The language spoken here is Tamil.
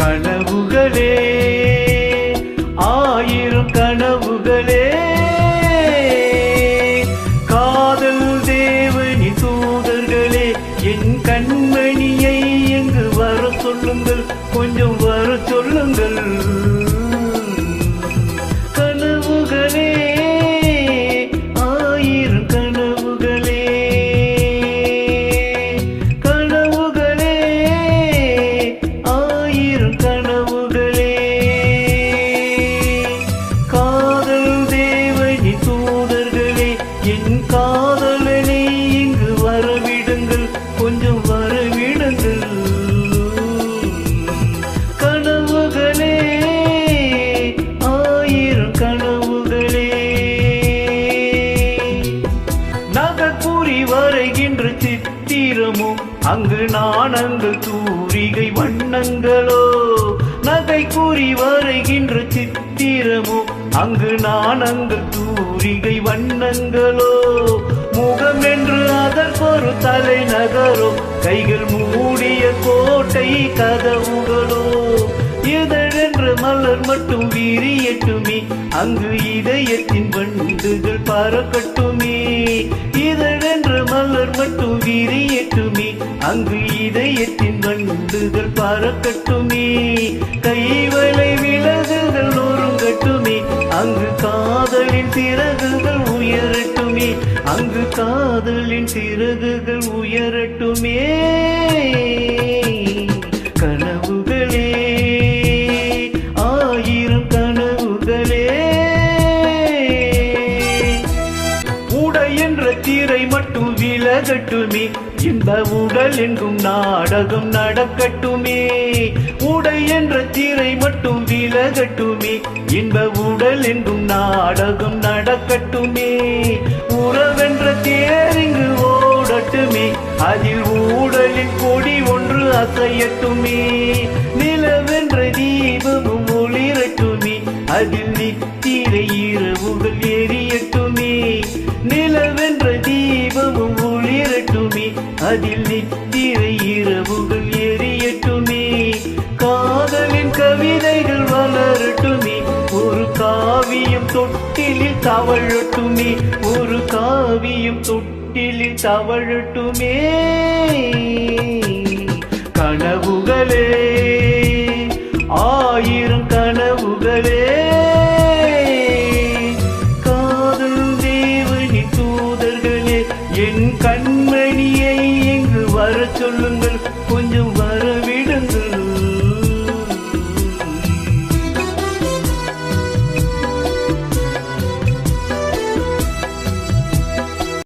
கனவுகளே ஆயிரம் கனவுகளே. காதல் தேவனி தூதர்களே என் கண்மணியை எங்கு வர சொல்லுங்கள்? அங்கு நாணங்கள் தூரிகை வண்ணங்களோ? நகை கூறி வரைகின்ற சித்திரமோ? அங்கு நாணங்கள் தூரிகை வண்ணங்களோ? முகம் என்று அதற்கொரு தலைநகரோ? கைகள் மூடிய கோட்டை கதவுகளோ? மலர் மட்டும் வீரியட்டுமே அங்கு இதயத்தின் வண்டுகள் பறக்கட்டுமே இதழென்ற மலர் மட்டும் வீரியட்டுமே அங்கு இதயத்தின் வண்டுகள் பறக்கட்டுமே கைவளை விலகுகள் நொறுங்கட்டுமே அங்கு காதலின் சிறகுகள் உயரட்டுமே. அங்கு காதலின் சிறகுகள் உயரட்டுமே. சிறை மட்டும் விலகட்டுமே. இந்த உடல் எங்கும் நாடகம் நடக்கட்டுமே. உடை என்ற திரை மட்டும் விலகட்டுமே. இந்த உடல் எங்கும் நாடகம் நடக்கட்டுமே. உறவென்ற தேரிங்கு ஓடட்டுமே. அதில் ஊடலின் கொடி ஒன்று அசையட்டுமே. நிலவென்ற தீபமும் ஒளிரட்டுமே. அதில் நித்திரை இரவுகள் எரி ஒளிரட்டுமே அதில் நித்திரை இரவுகள் எரியட்டுமே. காதலின் கவிதைகள் வளரட்டுமே. ஒரு காவியம் தொட்டிலில் தவழட்டுமே. ஒரு காவியம் தொட்டிலில் தவழட்டுமே. கனவுகளே. வர சொல்லுங்கள் கொஞ்சம் வரவிடுங்கள்